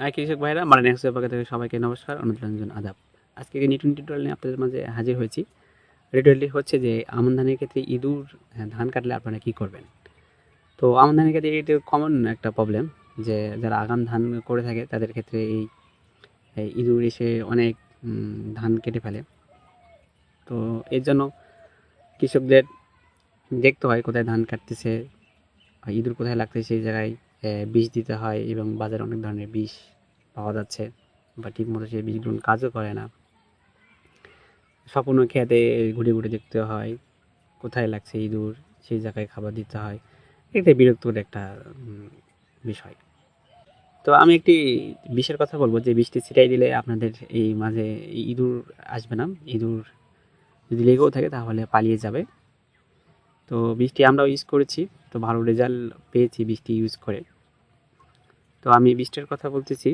আর কৃষক ভাইরা মানে নেক্সট পক্ষ থেকে সবাইকে নমস্কার অনুরঞ্জন আদাব। আজকে নিটুন টিউটোরিয়াল নিয়ে আপনাদের মাঝে হাজির হয়েছি। টিউটোরিয়ালটি হচ্ছে যে আমন ধানের ক্ষেত্রে ইঁদুর হ্যাঁ, ধান কাটলে আপনারা কী করবেন? তো আমন ধানের ক্ষেত্রে এটা কমন একটা প্রবলেম যে যারা আগাম ধান করে থাকে তাদের ক্ষেত্রে এই ইঁদুর এসে অনেক ধান কেটে ফেলে। তো এর জন্য কৃষকদের দেখতে হয় কোথায় ধান কাটতেছে ইঁদুর কোথায় লাগতেছে সেই জায়গায়। বিষ দিতে হয় এবং বাজারে অনেক ধরনের বিষ পাওয়া যাচ্ছে বা ঠিকমতো সেই বিষগুলো কাজও করে না। সম্পূর্ণ খেতে ঘুরে ঘুরে দেখতে হয়, কোথায় লাগছে ইঁদুর, সেই জায়গায় খাবার দিতে হয়। এটা বিরক্তর একটা বিষয়। তো আমি একটি বিষের কথা বলব, যে বৃষ্টি ছিটাই দিলে আপনাদের এই মাঝে ইঁদুর আসবে না। ইঁদুর যদি লেগেও থাকে তাহলে পালিয়ে যাবে। তো বৃষ্টি আমরাও ইউজ করেছি, তো ভালো রেজাল্ট পেয়েছি বৃষ্টি ইউজ করে। তো আমি বৃষ্টির কথা বলতেছি।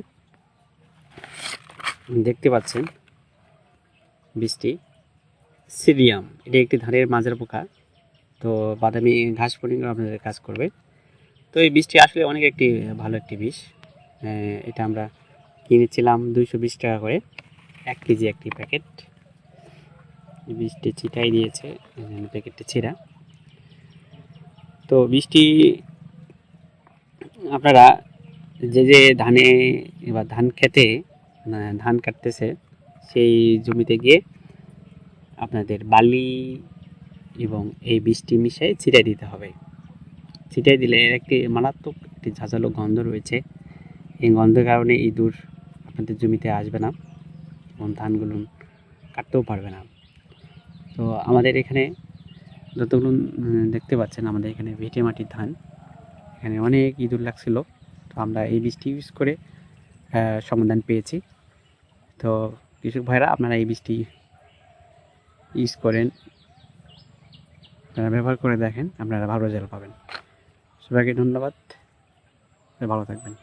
দেখতে পাচ্ছেন বৃষ্টি। সিরিয়াম, এটা একটি ধানের মাঝের পোকা। তো বাদামি ঘাস পরিণ আপনাদের কাজ করবে। তো এই বৃষ্টি আসলে অনেক একটি ভালো একটি বিষ। এটা আমরা কিনেছিলাম দুইশো বিশ টাকা করে, এক কেজি একটি প্যাকেট। বৃষ্টি ছিটাই দিয়েছে প্যাকেটটি ছিঁড়া। তো বৃষ্টি আপনারা যে যে ধানে এবার ধান খেতে ধান কাটতেছে, সেই জমিতে গিয়ে আপনাদের বালি এবং এই বৃষ্টি মিশিয়ে ছিটাই দিতে হবে। ছিটাই দিলে এর একটি মারাত্মক একটি ঝাঁঝালো গন্ধ রয়েছে। এই গন্ধের কারণে ইঁদুর আপনাদের জমিতে আসবে না এবং ধানগুলো কাটতেও পারবে না। তো আমাদের এখানে যতগুলো দেখতে পাচ্ছেন আমাদের এখানে ভিটে মাটির ধান। এখানে অনেক ইঁদুর লাগছিল। আমরা এই বীজটি ইউজ করে সমাধান পেয়েছি। তো কৃষক ভাইরা, আপনারা এই বীজটি ইউজ করেন। আপনারা ব্যবহার করে দেখেন, আপনারা ভালো রেজাল্ট পাবেন। সবাইকে ধন্যবাদ। ভালো থাকবেন।